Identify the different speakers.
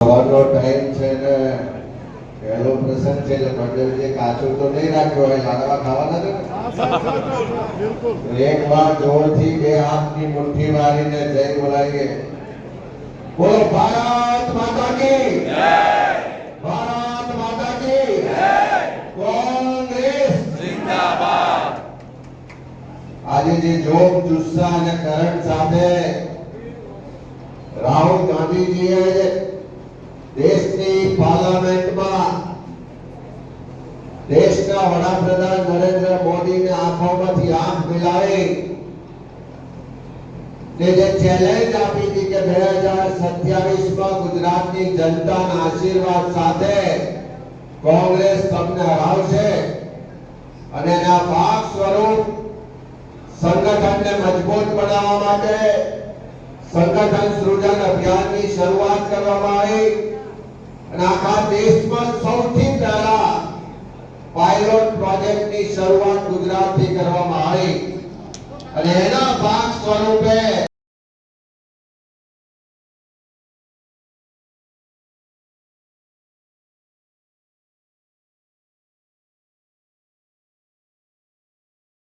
Speaker 1: સવારનો ટાઈમ છે ને પહેલો પ્રસંગ છે એટલે મંડળીએ કાચું તો નહીં રાખ્યો હોય લાડવા ખાવાના છે ને એક વાર જોરથી બે હાથની મુઠ્ઠી મારીને જય બોલાવીએ બોલો ભારત માતા કી ભારત માતા કી કોંગ્રેસ આજે જે જોમ જુસ્સા અને કરંટ સાથે રાહુલ ગાંધીજીએ દેશની પાર્લામેન્ટમાં દેશના વડાપ્રધાન નરેન્દ્ર મોદીને આંખોમાંથી આંખ મિલાવી ને જે ચેલેન્જ આપી હતી કે બે હજાર સત્યાવીસમાં ગુજરાતની જનતાના આશીર્વાદ સાથે કોંગ્રેસ તમને હરાવશે અને એના ભાગ સ્વરૂપ સંગઠનને મજબૂત બનાવવા માટે સંગઠન સૃજન અભિયાનની શરૂઆત કરવામાં આવી. અને આખા દેશમાં સૌથી પહેલા પાયલોટ પ્રોજેક્ટની શરૂઆત ગુજરાતથી કરવામાં આવી. અને એના ભાગ સ્વરૂપે